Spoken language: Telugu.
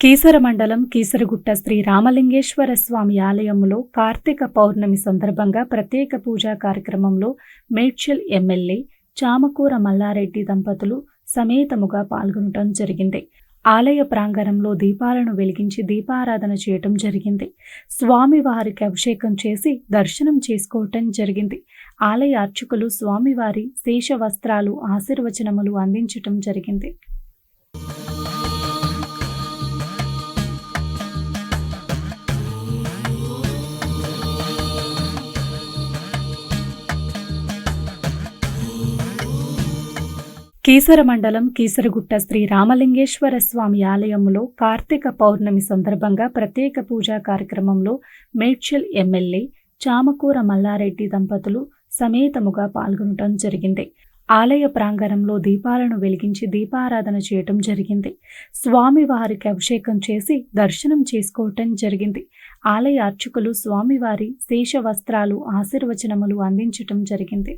కీసర మండలం కీసరగుట్ట శ్రీ రామలింగేశ్వర స్వామి ఆలయంలో కార్తీక పౌర్ణమి సందర్భంగా ప్రత్యేక పూజా కార్యక్రమంలో మేడ్చల్ ఎమ్మెల్యే చామకూర మల్లారెడ్డి దంపతులు సమేతముగా పాల్గొనటం జరిగింది. ఆలయ ప్రాంగణంలో దీపాలను వెలిగించి దీపారాధన చేయటం జరిగింది. స్వామివారికి అభిషేకం చేసి దర్శనం చేసుకోవటం జరిగింది. ఆలయ అర్చకులు స్వామివారి శేష వస్త్రాలు ఆశీర్వచనములు అందించటం జరిగింది. కీసర మండలం కీసరగుట్ట శ్రీ రామలింగేశ్వర స్వామి ఆలయంలో కార్తీక పౌర్ణమి సందర్భంగా ప్రత్యేక పూజా కార్యక్రమంలో మేడ్చల్ ఎమ్మెల్యే చామకూర మల్లారెడ్డి దంపతులు సమేతముగా పాల్గొనటం జరిగింది. ఆలయ ప్రాంగణంలో దీపాలను వెలిగించి దీపారాధన చేయటం జరిగింది. స్వామివారికి అభిషేకం చేసి దర్శనం చేసుకోవటం జరిగింది. ఆలయ అర్చకులు స్వామివారి శేష వస్త్రాలు ఆశీర్వచనములు అందించటం జరిగింది.